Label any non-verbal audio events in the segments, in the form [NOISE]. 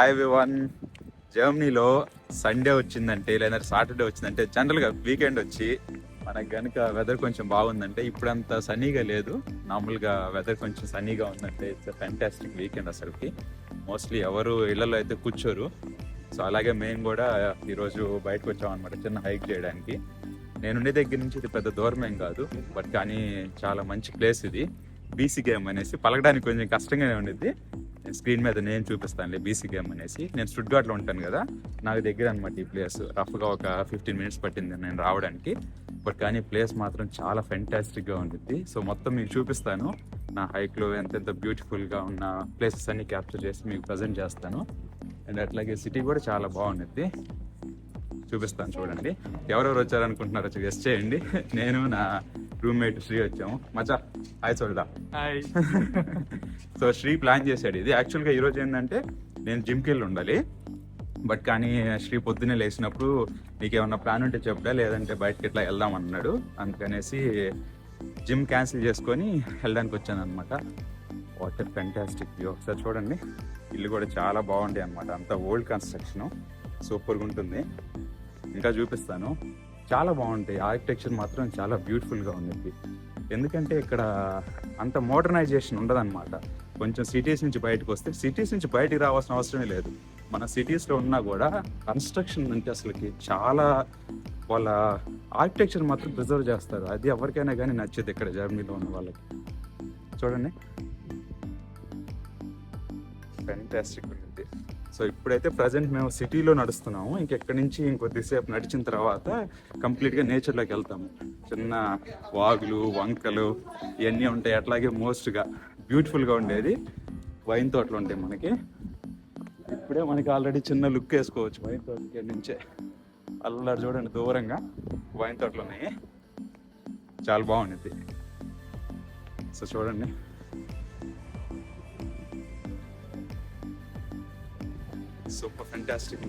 Hi one జర్మనీలో Sunday వచ్చిందంటే లేదా సాటర్డే వచ్చిందంటే జనరల్గా వీకెండ్ వచ్చి మనకు కనుక వెదర్ కొంచెం బాగుందంటే ఇప్పుడంత సన్నీగా లేదు. నార్మల్గా వెదర్ కొంచెం సన్నీగా ఉందంటే ఇట్స్ ఫ్యాంటాస్టిక్ వీకెండ్ అసలుకి. మోస్ట్లీ ఎవరు ఇళ్ళలో అయితే కూర్చోరు. సో అలాగే మేము కూడా ఈరోజు బయటకు వచ్చాం అనమాట చిన్న హైక్ చేయడానికి. నేనుండే దగ్గర నుంచి ఇది పెద్ద దూరం ఏం కాదు బట్ కానీ చాలా మంచి ప్లేస్ ఇది. బీసీ గేమ్ అనేసి పలకడానికి కొంచెం కష్టంగానే ఉండిద్ది. స్క్రీన్ మీద నేను చూపిస్తానులే బీసీ గేమ్ అనేసి. నేను స్టుడ్గాట్లో ఉంటాను కదా నాకు దగ్గర అనమాట ఈ ప్లేస్ రఫ్గా ఒక ఫిఫ్టీన్ మినిట్స్ పట్టింది నేను రావడానికి. బట్ కానీ ప్లేస్ మాత్రం చాలా ఫెంటాస్టిక్గా ఉంటుంది సో మొత్తం మీకు చూపిస్తాను. నా హైక్లో ఎంతెంత బ్యూటిఫుల్గా ఉన్న ప్లేసెస్ అన్ని క్యాప్చర్ చేసి మీకు ప్రజెంట్ చేస్తాను. అండ్ అట్లాగే సిటీ కూడా చాలా బాగుంటుంది చూపిస్తాను చూడండి. ఎవరెవరు వచ్చారనుకుంటున్నారో గెస్ట్ చేయండి. [LAUGHS] నేను నా రూమ్మేట్ శ్రీ వచ్చాము. మచా హాయ్ చూడదా హాయ్. [LAUGHS] సో శ్రీ ప్లాన్ చేశాడు ఇది. యాక్చువల్గా ఈరోజు ఏంటంటే నేను జిమ్కి వెళ్ళి ఉండాలి. బట్ కానీ శ్రీ పొద్దున్నే లేచినప్పుడు నీకేమన్నా ప్లాన్ ఉంటే చెప్తా లేదంటే బయటకి ఇట్లా వెళ్దాం అన్నాడు. అందుకనేసి జిమ్ క్యాన్సిల్ చేసుకొని వెళ్ళడానికి వచ్చాను అనమాట వాటర్ ఫెంటాస్టిక్ వ్యూ ఒకసారి చూడండి. ఇల్లు కూడా చాలా బాగుంటాయి అనమాట అంత ఓల్డ్ కన్స్ట్రక్షన్ సూపర్గా ఉంటుంది. ఇంకా చూపిస్తాను. చాలా బాగుంటాయి. ఆర్కిటెక్చర్ మాత్రం చాలా బ్యూటిఫుల్గా ఉంది ఎందుకంటే ఇక్కడ అంత మోడర్నైజేషన్ ఉండదన్నమాట. కొంచెం సిటీస్ నుంచి బయటకు వస్తే సిటీస్ నుంచి బయటికి రావాల్సిన అవసరమే లేదు. మన సిటీస్లో ఉన్నా కూడా కన్స్ట్రక్షన్ అంటే అసలుకి చాలా వాళ్ళ ఆర్కిటెక్చర్ మాత్రం ప్రిజర్వ్ చేస్తారు. అది ఎవరికైనా కానీ నచ్చేది ఇక్కడ జర్మనీలో ఉన్న వాళ్ళకి. చూడండి. ఫెంటాస్టిక్ ఉంటుంది సో ఇప్పుడైతే ప్రజెంట్ మేము సిటీలో నడుస్తున్నాము. ఇంకెక్కడి నుంచి ఇంకొద్దిసేపు నడిచిన తర్వాత కంప్లీట్గా నేచర్లోకి వెళ్తాము. చిన్న వాగులు వంకలు ఇవన్నీ ఉంటాయి. అట్లాగే మోస్ట్గా బ్యూటిఫుల్గా ఉండేది వైన్ తోటలు ఉంటాయి మనకి. ఇప్పుడే మనకి ఆల్రెడీ చిన్న లుక్ వేసుకోవచ్చు వైన్ తోట ఇక్కడి నుంచే. అల్లరి చూడండి దూరంగా వైన్ తోటలు ఉన్నాయి. చాలా బాగుంది. సో చూడండి. సూపర్ ఫెంటాస్టిక్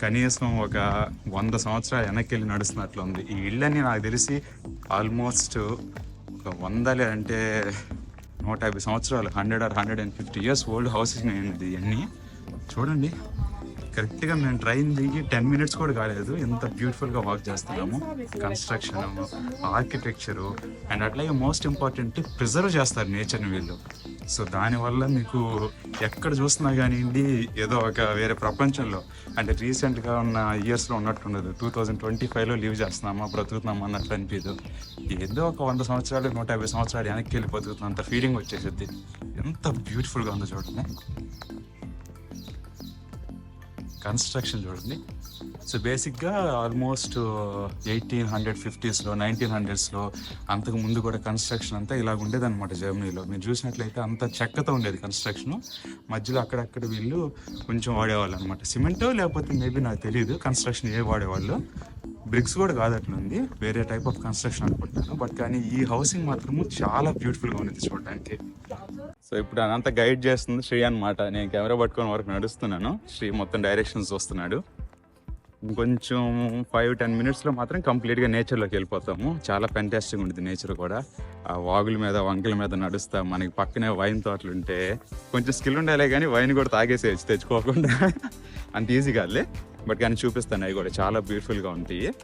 కనీసం ఒక వంద సంవత్సరాలు వెనక్కి వెళ్ళి నడుస్తున్నట్లు ఉంది ఈ ఇళ్ళని నాకు తెలిసి ఆల్మోస్ట్ ఒక వందలే అంటే నూట యాభై సంవత్సరాలు hundred or hundred and fifty years old houses అయింది ఇవన్నీ. చూడండి కరెక్ట్గా మేము ట్రైన్ దిగి టెన్ మినిట్స్ కూడా కాలేదు. ఎంత బ్యూటిఫుల్గా వాక్ చేస్తున్నాము. కన్స్ట్రక్షన్ ఆర్కిటెక్చరు అండ్ అట్లాగే మోస్ట్ ఇంపార్టెంట్ ప్రిజర్వ్ చేస్తారు నేచర్ని వీళ్ళు. సో దానివల్ల మీకు ఎక్కడ చూస్తున్నా కానివ్వండి ఏదో ఒక వేరే ప్రపంచంలో. అంటే రీసెంట్గా ఉన్న ఇయర్స్లో ఉన్నట్టుండదు టూ థౌజండ్ ట్వంటీ ఫైవ్లో లీవ్ చేస్తున్నామా బ్రతుకుతున్నామా అన్నట్లు అనిపించదు ఏదో ఒక వంద సంవత్సరాలు నూట యాభై సంవత్సరాలు వెనక్కి వెళ్ళి బతుకుతున్న అంత ఫీలింగ్ వచ్చేసింది ఎంత బ్యూటిఫుల్గా ఉందో చూడండి. కన్స్ట్రక్షన్ చూడండి. సో బేసిక్గా ఆల్మోస్ట్ ఎయిటీన్ హండ్రెడ్ ఫిఫ్టీస్లో నైన్టీన్ హండ్రెడ్స్లో అంతకు ముందు కూడా కన్స్ట్రక్షన్ అంతా ఇలాగ ఉండేదన్నమాట జర్మనీలో. మీరు చూసినట్లయితే అంత చెక్కతో ఉండేది కన్స్ట్రక్షన్. మధ్యలో అక్కడక్కడ వీళ్ళు కొంచెం వాడేవాళ్ళు అనమాట సిమెంట్ లేకపోతే మేబీ నాకు తెలియదు కన్స్ట్రక్షన్ ఏ వాడేవాళ్ళు. బ్రిక్స్ కూడా కాదట్లుంది. వేరే టైప్ ఆఫ్ కన్స్ట్రక్షన్ అనుకుంటాను బట్ కానీ ఈ హౌసింగ్ మాత్రము చాలా బ్యూటిఫుల్గా ఉంది చూడడానికి. సో ఇప్పుడు అనంత గైడ్ చేస్తుంది శ్రీ అనమాట నేను కెమెరా పట్టుకొని వరకు నడుస్తున్నాను. శ్రీ మొత్తం డైరెక్షన్స్ వస్తున్నాడు ఇంకొంచెం ఫైవ్ టెన్ మినిట్స్లో మాత్రం కంప్లీట్గా నేచర్లోకి వెళ్ళిపోతాము. చాలా ఫెంటాస్టిక్ ఉంటుంది నేచర్ కూడా. ఆ వాగుల మీద వంకల మీద నడుస్తాం మనకి పక్కనే వైన్ తోటలు ఉంటే కొంచెం స్కిల్ ఉండాలే కానీ వైన్ కూడా తాగేసేయచ్చు తెచ్చుకోకుండా. [LAUGHS] అంత ఈజీ కాదులే. బట్ కానీ చూపిస్తాను అవి కూడా చాలా బ్యూటిఫుల్గా ఉంటాయి.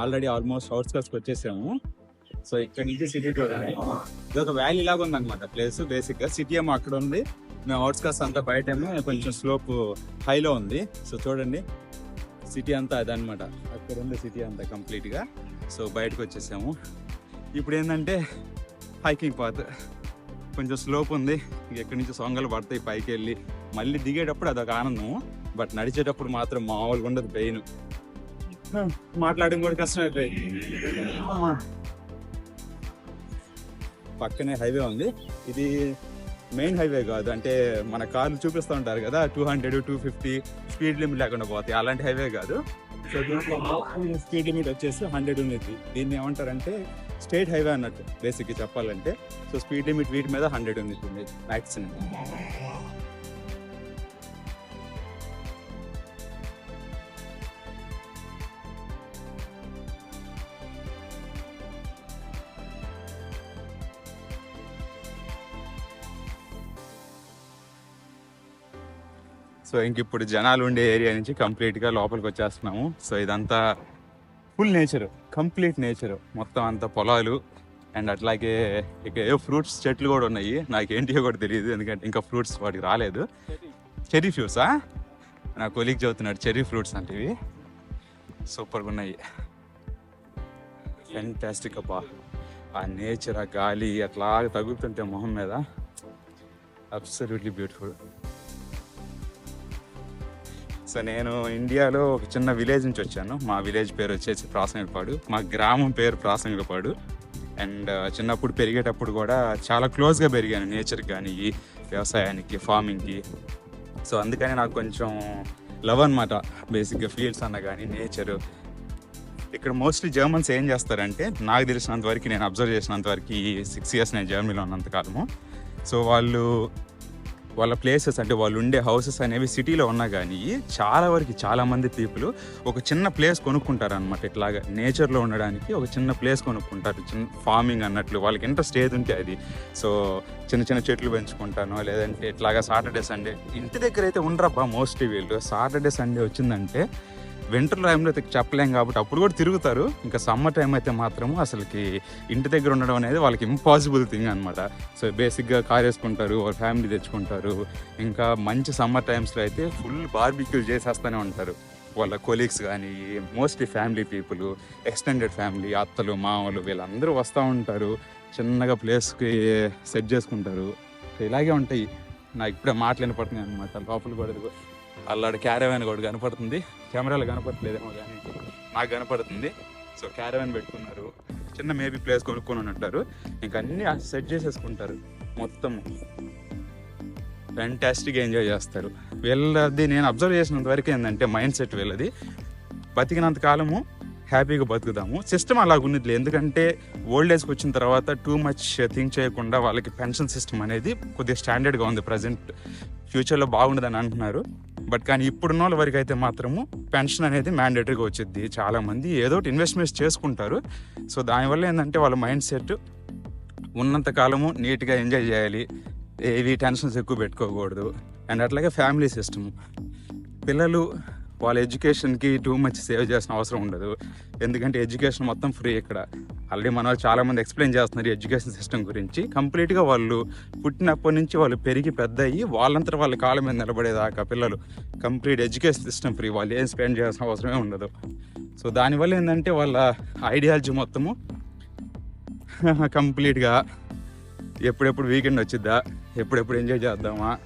ఆల్రెడీ ఆల్మోస్ట్ అవుట్స్కట్స్కి వచ్చేసాము. సో ఇక్కడ నుంచి సిటీ ఇది ఒక వ్యాలీ లాగా ఉంది అనమాట ప్లేస్ బేసిక్గా. సిటీ ఏమో అక్కడ ఉంది. మేము అవుట్స్కట్స్ అంతా బయట ఏమో కొంచెం స్లోప్ హైలో ఉంది. సో చూడండి. సిటీ అంతా అదనమాట అక్కడ ఉంది సిటీ అంతా కంప్లీట్గా సో బయటకు వచ్చేసాము. ఇప్పుడు ఏంటంటే హైకింగ్ పాత్ కొంచెం స్లోప్ ఉంది. ఎక్కడి నుంచి సొంగలు పడతాయి పైకి వెళ్ళి. మళ్ళీ దిగేటప్పుడు అదొక ఆనందం. బట్ నడిచేటప్పుడు మాత్రం మామూలుగా ఉండదు పెయిన్ మాట్లాడడం కూడా కష్టం అయిపోయింది పక్కనే హైవే ఉంది. ఇది మెయిన్ హైవే కాదు. అంటే మన కార్లు చూపిస్తూ ఉంటారు కదా two hundred two fifty speed limit లేకుండా పోతాయి. అలాంటి హైవే కాదు. సో దీంట్లో స్పీడ్ లిమిట్ వచ్చేసి హండ్రెడ్ ఉంది దీన్ని ఏమంటారంటే స్టేట్ హైవే అన్నట్టు బేసిక్గా చెప్పాలంటే. సో స్పీడ్ లిమిట్ వీటి మీద హండ్రెడ్ ఉంది మ్యాక్సిమం సో ఇంక ఇప్పుడు జనాలు ఉండే ఏరియా నుంచి కంప్లీట్గా లోపలికి వచ్చేస్తున్నాము. సో ఇదంతా ఫుల్ నేచర్ కంప్లీట్ నేచర్. మొత్తం అంతా పొలాలు అండ్ అట్లాగే ఇక ఏ ఫ్రూట్స్ చెట్లు కూడా ఉన్నాయి. నాకేంటియో కూడా తెలియదు ఎందుకంటే ఇంకా ఫ్రూట్స్ వాటికి రాలేదు. చెర్రీ ఫ్రూట్సా నా కొలీగ్ చదువుతున్నాడు చెర్రీ ఫ్రూట్స్ అంటే ఇవి. సూపర్గా ఉన్నాయి. ఫెంటాస్టిక్ అబ్బా. ఆ నేచర్ ఆ గాలి అట్లా తగులుతుంటే మొహం మీద. అబ్సల్యూట్లీ బ్యూటిఫుల్ సో నేను ఇండియాలో ఒక చిన్న విలేజ్ నుంచి వచ్చాను. మా విలేజ్ పేరు వచ్చేసి ప్రాసంగిపాడు మా గ్రామం పేరు ప్రాసంగిపాడు అండ్ చిన్నప్పుడు పెరిగేటప్పుడు కూడా చాలా క్లోజ్గా పెరిగాను. నేచర్ కానీ వ్యవసాయానికి ఫార్మింగ్కి. సో అందుకని నాకు కొంచెం లవ్ అనమాట బేసిక్గా ఫీల్డ్స్ అన్న కానీ నేచరు. ఇక్కడ మోస్ట్లీ జర్మన్స్ ఏం చేస్తారంటే నాకు తెలిసినంత వరకు నేను అబ్జర్వ్ చేసినంత వరకు ఈ సిక్స్ ఇయర్స్ నేను జర్మనీలో ఉన్నంత కాలము. సో వాళ్ళు వాళ్ళ ప్లేసెస్ అంటే వాళ్ళు ఉండే హౌసెస్ అనేవి సిటీలో ఉన్నా కానీ చాలా వరకు చాలామంది పీపుల్ ఒక చిన్న ప్లేస్ కొనుక్కుంటారు అనమాట ఇట్లాగా నేచర్లో ఉండడానికి ఒక చిన్న ప్లేస్ కొనుక్కుంటారు. చిన్న ఫార్మింగ్ అన్నట్లు వాళ్ళకి ఇంట్రెస్ట్ ఏది ఉంటే అది. సో చిన్న చిన్న చెట్లు పెంచుకుంటాను. లేదంటే ఇట్లాగా సాటర్డే సండే ఇంటి దగ్గర అయితే ఉండరబ్బా మోస్ట్లీ వీళ్ళు. సాటర్డే సండే వచ్చిందంటే వింటర్ టైంలో అయితే చెప్పలేం కాబట్టి అప్పుడు కూడా తిరుగుతారు. ఇంకా సమ్మర్ టైం అయితే మాత్రం అసలుకి ఇంటి దగ్గర ఉండడం అనేది వాళ్ళకి ఇంపాసిబుల్ థింగ్ అనమాట సో బేసిక్గా కార్ వేసుకుంటారు వాళ్ళ ఫ్యామిలీ తెచ్చుకుంటారు. ఇంకా మంచి సమ్మర్ టైమ్స్లో అయితే ఫుల్ బార్బిక్యూలు చేసేస్తూనే ఉంటారు. వాళ్ళ కొలీగ్స్ కానీ mostly family people extended family అత్తలు మామలు వీళ్ళందరూ వస్తూ ఉంటారు. చిన్నగా ప్లేస్కి సెట్ చేసుకుంటారు. ఇలాగే ఉంటాయి. నాకు ఇప్పుడే మాట్లాడిన పడుతున్నాయి అనమాట లోపల కూడా అల్లాడు క్యారవాన్ కూడా కనపడుతుంది. కెమెరాలు కనపడలేదేమో కానీ నాకు కనపడుతుంది. సో క్యారవన్ పెట్టుకున్నారు. చిన్న మేబీ ప్లేస్ కొనుక్కొని ఉంటారు ఇంకా అన్నీ సెట్ చేసేసుకుంటారు. మొత్తం ఫ్యాంటాస్టిక్ ఎంజాయ్ చేస్తారు. వీళ్ళది నేను అబ్జర్వ్ చేసినంత వరకు ఏంటంటే మైండ్ సెట్ వీళ్ళది. బతికినంత కాలము హ్యాపీగా బతుకుదాము సిస్టమ్ అలాగ ఉన్నది ఎందుకంటే ఓల్డ్ ఏజ్కి వచ్చిన తర్వాత టూ మచ్ థింక్ చేయకుండా వాళ్ళకి పెన్షన్ సిస్టమ్ అనేది కొద్దిగా స్టాండర్డ్గా ఉంది. ప్రజెంట్ ఫ్యూచర్లో బాగుండదని అంటున్నారు. Mm-hmm. బట్ కానీ ఇప్పుడున్న వాళ్ళ వరకు అయితే మాత్రము పెన్షన్ అనేది మ్యాండేటరీగా వచ్చింది చాలామంది ఏదో ఒకటి ఇన్వెస్ట్మెంట్స్ చేసుకుంటారు. సో దానివల్ల ఏంటంటే వాళ్ళ మైండ్ సెట్ ఉన్నంత కాలము నీట్గా ఎంజాయ్ చేయాలి. ఏవి టెన్షన్స్ ఎక్కువ పెట్టుకోకూడదు. అండ్ అట్లాగే ఫ్యామిలీ సిస్టమ్ పిల్లలు వాళ్ళ ఎడ్యుకేషన్కి టూ మచ్ సేవ్ చేసిన అవసరం ఉండదు. ఎందుకంటే ఎడ్యుకేషన్ మొత్తం ఫ్రీ ఇక్కడ. ఆల్రెడీ మన వాళ్ళు చాలామంది ఎక్స్ప్లెయిన్ చేస్తున్నారు ఎడ్యుకేషన్ సిస్టమ్ గురించి. కంప్లీట్గా వాళ్ళు పుట్టినప్పటి నుంచి వాళ్ళు పెరిగి పెద్ద అయ్యి వాళ్ళంతా వాళ్ళ కాళ్ళ మీద నిలబడేదాకా పిల్లలు కంప్లీట్ ఎడ్యుకేషన్ సిస్టమ్ ఫ్రీ. వాళ్ళు ఏం స్పెండ్ చేయాల్సిన అవసరమే ఉండదు. సో దానివల్ల ఏంటంటే వాళ్ళ ఐడియాలజీ మొత్తము [LAUGHS] కంప్లీట్గా ఎప్పుడెప్పుడు వీకెండ్ వచ్చిద్దా ఎప్పుడెప్పుడు ఎంజాయ్ చేద్దామా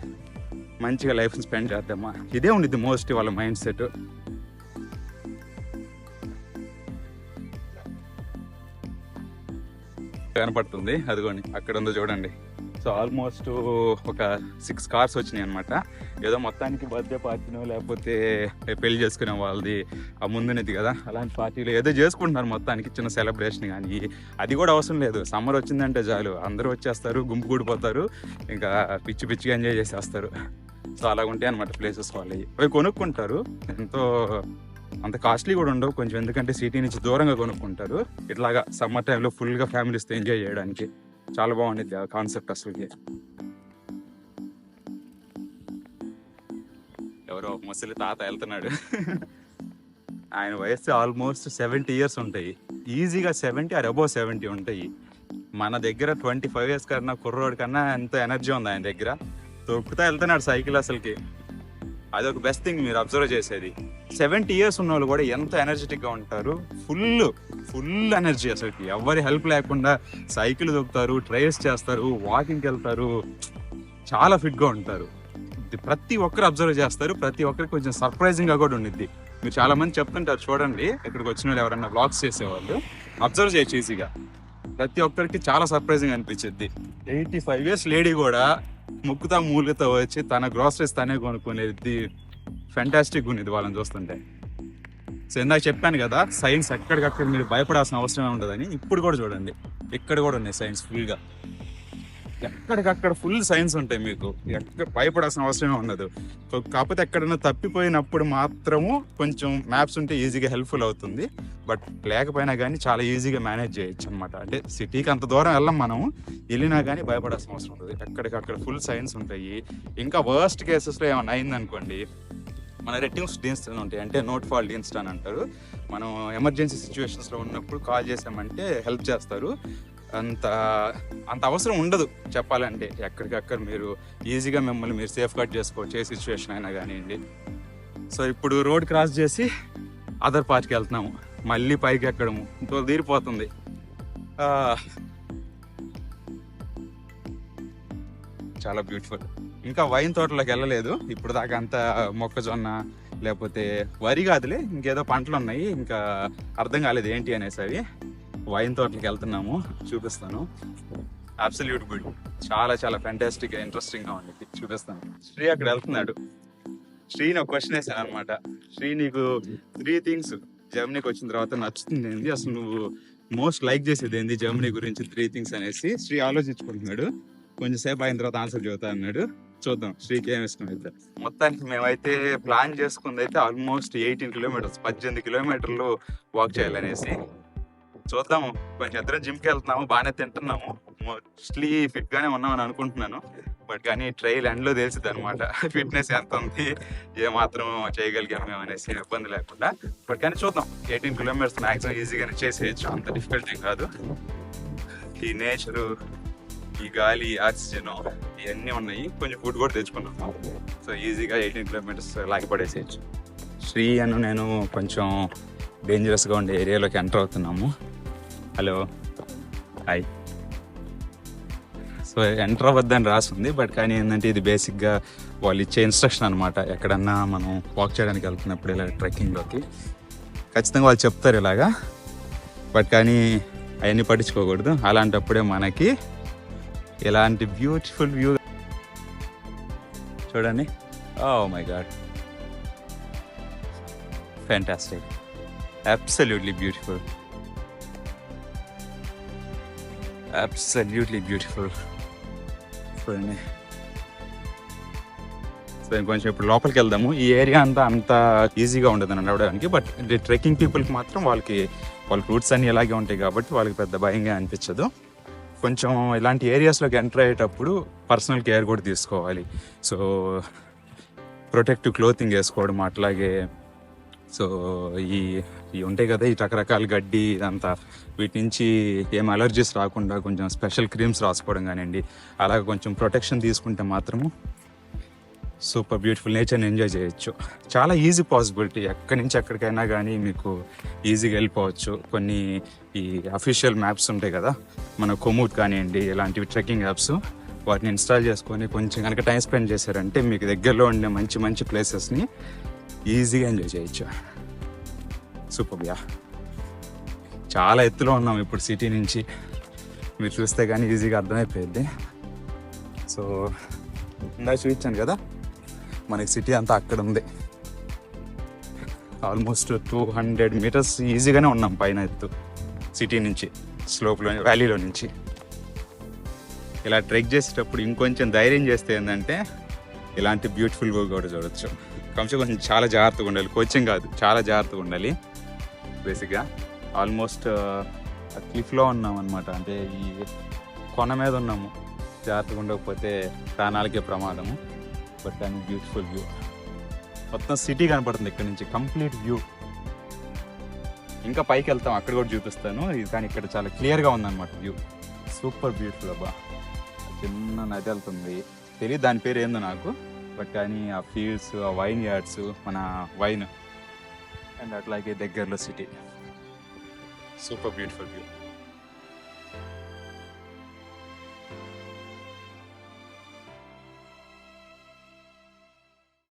మంచిగా లైఫ్ స్పెండ్ చేద్దామా ఇదే ఉండిద్ది మోస్ట్ వాళ్ళ మైండ్ సెట్. కనపడుతుంది. అదిగోండి అక్కడ ఉందో చూడండి. సో ఆల్మోస్ట్ ఒక సిక్స్ కార్స్ వచ్చినాయి అనమాట ఏదో మొత్తానికి బర్త్డే పార్టీనో లేకపోతే పెళ్ళి చేసుకునే వాళ్ళది ఆ ముందునేది కదా. అలాంటి పార్టీలు ఏదో చేసుకుంటున్నారు మొత్తానికి చిన్న సెలబ్రేషన్ కానీ. అది కూడా అవసరం లేదు. సమ్మర్ వచ్చిందంటే చాలు. అందరూ వచ్చేస్తారు గుంపు కూడిపోతారు. ఇంకా పిచ్చి పిచ్చిగా ఎంజాయ్ చేసేస్తారు. సో అలాగుంటాయి ఉంటాయి అనమాట ప్లేసెస్ వాళ్ళవి. అవి కొనుక్కుంటారు. ఎంతో అంత కాస్ట్లీ కూడా ఉండవు. కొంచెం ఎందుకంటే సిటీ నుంచి దూరంగా కొనుక్కుంటారు. ఇట్లాగా సమ్మర్ టైంలో ఫుల్గా ఫ్యామిలీస్తో ఎంజాయ్ చేయడానికి చాలా బాగుండేది ఆ కాన్సెప్ట్ అసలుకి. ఎవరో ముసలి తాత వెళ్తున్నాడు. ఆయన వయసు ఆల్మోస్ట్ సెవెంటీ ఇయర్స్ ఉంటాయి. ఈజీగా సెవెంటీ ఆర్ అబోవ్ సెవెంటీ ఉంటాయి. మన దగ్గర ట్వంటీ ఫైవ్ ఇయర్స్ కన్నా కుర్రోడి కన్నా ఎంతో ఎనర్జీ ఉంది ఆయన దగ్గర. తొక్కుతా వెళ్తున్నాడు సైకిల్ అసలుకి. అదొక బెస్ట్ థింగ్ మీరు అబ్జర్వ్ చేసేది. సెవెంటీ ఇయర్స్ ఉన్న వాళ్ళు కూడా ఎంత ఎనర్జెటిక్గా ఉంటారు ఫుల్ ఫుల్ ఎనర్జీ అసలు. ఎవరి హెల్ప్ లేకుండా సైకిల్ దొక్కుతారు ట్రైల్స్ చేస్తారు వాకింగ్కి వెళ్తారు చాలా ఫిట్గా ఉంటారు. ప్రతి ఒక్కరు అబ్జర్వ్ చేస్తారు ప్రతి ఒక్కరికి కొంచెం సర్ప్రైజింగ్గా కూడా ఉండిద్ది. మీరు చాలా మంది చెప్తుంటారు చూడండి ఇక్కడికి వచ్చిన వాళ్ళు ఎవరైనా బ్లాగ్స్ చేసేవాళ్ళు అబ్జర్వ్ చేయొచ్చు ఈజీగా ప్రతి ఒక్కరికి చాలా సర్ప్రైజింగ్ అనిపించింది ఎయిటీ ఫైవ్ ఇయర్స్ లేడీ కూడా ముక్కుతా మూలుగుతా వచ్చి తన గ్రాసరీస్ తనే కొనుక్కునేది ఫెంటాస్టిక్ ఉన్నది వాళ్ళని చూస్తుంటే. సో ఇందాక చెప్పాను కదా సైన్స్ ఎక్కడికక్కడ మీరు భయపడాల్సిన అవసరమే ఉండదని ఇప్పుడు కూడా చూడండి. ఇక్కడ కూడా ఉన్నాయి సైన్స్ ఫుల్గా ఎక్కడికక్కడ ఫుల్ సైన్స్ ఉంటాయి మీకు. ఎక్కడ భయపడాల్సిన అవసరమే ఉండదు. కాకపోతే ఎక్కడైనా తప్పిపోయినప్పుడు మాత్రము కొంచెం మ్యాప్స్ ఉంటే ఈజీగా హెల్ప్ఫుల్ అవుతుంది. బట్ లేకపోయినా కానీ చాలా ఈజీగా మేనేజ్ చేయొచ్చు అనమాట అంటే సిటీకి అంత దూరం వెళ్ళం మనం వెళ్ళినా కానీ భయపడాల్సిన అవసరం ఉంటుంది ఎక్కడికక్కడ ఫుల్ సైన్స్ ఉంటాయి. ఇంకా వర్స్ట్ కేసెస్లో ఏమైనా అయిందనుకోండి మన రెట్టింగ్స్ డీన్స్ అని ఉంటాయి. అంటే నోట్ ఫాల్ డీన్స్ అని అంటారు. మనం ఎమర్జెన్సీ సిచ్యువేషన్స్లో ఉన్నప్పుడు కాల్ చేసామంటే హెల్ప్ చేస్తారు. అంత అంత అవసరం ఉండదు చెప్పాలంటే. ఎక్కడికక్కడ మీరు ఈజీగా మిమ్మల్ని మీరు సేఫ్ గార్డ్ చేసుకోవచ్చు ఏ సిచ్యువేషన్ అయినా కానివ్వండి. సో ఇప్పుడు రోడ్ క్రాస్ చేసి అదర్ పార్ట్కి వెళ్తున్నాము. మళ్ళీ పైకి ఎక్కడము ఇంకో తీరిపోతుంది. చాలా బ్యూటిఫుల్ ఇంకా వైన్ తోటలోకి వెళ్ళలేదు. ఇప్పుడు దాకా అంత మొక్కజొన్న లేకపోతే వరి కాదులే ఇంకేదో పంటలు ఉన్నాయి. ఇంకా అర్థం కాలేదు ఏంటి అనేసి అవి వైన్ తోటకి వెళ్తున్నాము. చూపిస్తాను. అబ్సల్యూట్ గుడ్ చాలా చాలా ఫ్యాంటాస్టిక్గా ఇంట్రెస్టింగ్గా ఉంది. చూపిస్తాను. శ్రీ అక్కడ వెళ్తున్నాడు. శ్రీని ఒక క్వశ్చన్ వేసాను అనమాట శ్రీ నీకు త్రీ థింగ్స్ జర్మనీకి వచ్చిన తర్వాత నచ్చుతుంది ఏంది? అసలు నువ్వు మోస్ట్ లైక్ చేసేది ఏంది జర్మనీ గురించి త్రీ థింగ్స్ అనేసి శ్రీ ఆలోచించుకుంటున్నాడు. కొంచెం సేపు అయిన తర్వాత ఆన్సర్ చెబుతా అన్నాడు. చూద్దాం. శ్రీకి ఏం ఇష్టం అయితే. మొత్తానికి మేమైతే ప్లాన్ చేసుకుంది అయితే ఆల్మోస్ట్ ఎయిటీన్ కిలోమీటర్స్ పద్దెనిమిది కిలోమీటర్లు వాక్ చేయాలనేసి. చూద్దాము కొంచెం ఇద్దరం జిమ్కి వెళ్తున్నాము బాగానే తింటున్నాము. మోస్ట్లీ ఫిట్గానే ఉన్నామని అనుకుంటున్నాను. బట్ కానీ ట్రైల్ ఎండ్లో తెలిసింది అనమాట ఫిట్నెస్ ఎంత ఉంది ఏ మాత్రం మేము అనేసి ఇబ్బంది లేకుండా. బట్ కానీ చూద్దాం. ఎయిటీన్ కిలోమీటర్స్ మాక్సిమం ఈజీగానే చేసేయచ్చు. అంత డిఫికల్ట్ ఏం కాదు. ఈ నేచరు ఈ గాలి ఆక్సిజన్ ఇవన్నీ ఉన్నాయి. కొంచెం ఫుడ్ కూడా తెచ్చుకున్నాము సో ఈజీగా ఎయిటీన్ కిలోమీటర్స్ లాగిపడేసేయచ్చు శ్రీ అను నేను కొంచెం డేంజరస్గా ఉండే ఏరియాలోకి ఎంటర్ అవుతున్నాము. హలో. హాయ్. సో ఎంటర్ అవ్వద్దని రాసింది బట్ కానీ ఏంటంటే ఇది బేసిక్గా వాళ్ళు ఇచ్చే ఇన్స్ట్రక్షన్ అనమాట ఎక్కడన్నా మనం వాక్ చేయడానికి వెళ్తున్నప్పుడు ఇలా ట్రెక్కింగ్లోకి. ఖచ్చితంగా వాళ్ళు చెప్తారు ఇలాగా. బట్ కానీ అవన్నీ పట్టించుకోకూడదు. అలాంటప్పుడే మనకి ఇలాంటి బ్యూటిఫుల్ వ్యూ చూడండి. ఓ my god fantastic absolutely beautiful absolutely beautiful చూడండి సో కొంచెం ఇప్పుడు లోపలికి వెళ్దాము. ఈ ఏరియా అంతా అంత ఈజీగా ఉండదు నడవడానికి బట్ ట్రెక్కింగ్ పీపుల్కి మాత్రం వాళ్ళకి వాళ్ళ రూట్స్ అన్ని ఇలాగే ఉంటాయి కాబట్టి వాళ్ళకి పెద్ద భయంగా అనిపించదు. కొంచెం ఇలాంటి ఏరియాస్లోకి ఎంటర్ అయ్యేటప్పుడు పర్సనల్ కేర్ కూడా తీసుకోవాలి. సో ప్రొటెక్టివ్ క్లోతింగ్ వేసుకోవడం అట్లాగే సో ఈ ఇవి ఉంటాయి కదా ఈ రకరకాల గడ్డి ఇదంతా. వీటి నుంచి ఏం అలర్జీస్ రాకుండా కొంచెం స్పెషల్ క్రీమ్స్ రాసుకోవడం కానివ్వండి అలాగే కొంచెం ప్రొటెక్షన్ తీసుకుంటే మాత్రము సూపర్ బ్యూటిఫుల్ నేచర్ని ఎంజాయ్ చేయొచ్చు. చాలా ఈజీ పాసిబిలిటీ ఎక్కడి నుంచి ఎక్కడికైనా కానీ మీకు ఈజీగా వెళ్ళిపోవచ్చు. కొన్ని ఈ అఫీషియల్ మ్యాప్స్ ఉంటాయి కదా మన కొమూట్ కానివ్వండి ఇలాంటివి ట్రెక్కింగ్ యాప్స్ వాటిని ఇన్స్టాల్ చేసుకొని కొంచెం కనుక టైం స్పెండ్ చేశారంటే మీకు దగ్గరలో ఉండే మంచి మంచి ప్లేసెస్ని ఈజీగా ఎంజాయ్ చేయొచ్చు. సూపర్గా చాలా ఎత్తులో ఉన్నాం ఇప్పుడు సిటీ నుంచి. మీరు చూస్తే కానీ ఈజీగా అర్థమైపోయింది సో ఇందా చూపించాను కదా మనకి సిటీ అంతా అక్కడ ఉంది. ఆల్మోస్ట్ టూ హండ్రెడ్ మీటర్స్ ఈజీగానే ఉన్నాం పైన ఎత్తు. సిటీ నుంచి స్లోప్లో వ్యాలీలో నుంచి. ఇలా ట్రెక్ చేసేటప్పుడు ఇంకొంచెం ధైర్యం చేస్తే ఏంటంటే ఇలాంటి బ్యూటిఫుల్గా కూడా చూడొచ్చు. కొంచెం కొంచెం చాలా జాగ్రత్తగా ఉండాలి. కోచింగ్ కాదు చాలా జాగ్రత్తగా ఉండాలి. బేసిక్గా uh, ఆల్మోస్ట్ క్లిఫ్లో ఉన్నాం అనమాట అంటే ఈ కొన మీద ఉన్నాము. జాగ్రత్తగా ఉండకపోతే ప్రాణాలకే ప్రమాదము. బట్ కానీ బ్యూటిఫుల్ వ్యూ మొత్తం సిటీ కనపడుతుంది ఇక్కడ నుంచి. కంప్లీట్ వ్యూ ఇంకా పైకి వెళ్తాం. అక్కడ కూడా చూపిస్తాను. ఇది కానీ ఇక్కడ చాలా క్లియర్గా ఉందన్నమాట వ్యూ సూపర్ బ్యూటిఫుల్ అబ్బా. చిన్న నది వెళ్తుంది. తెలియదు దాని పేరు ఏందో నాకు. బట్ కానీ ఆ ఫీల్డ్స్ ఆ వైన్ యార్డ్స్ మన వైన్ అండ్ అట్లాగే దగ్గరలో సిటీ సూపర్ బ్యూటిఫుల్ వ్యూ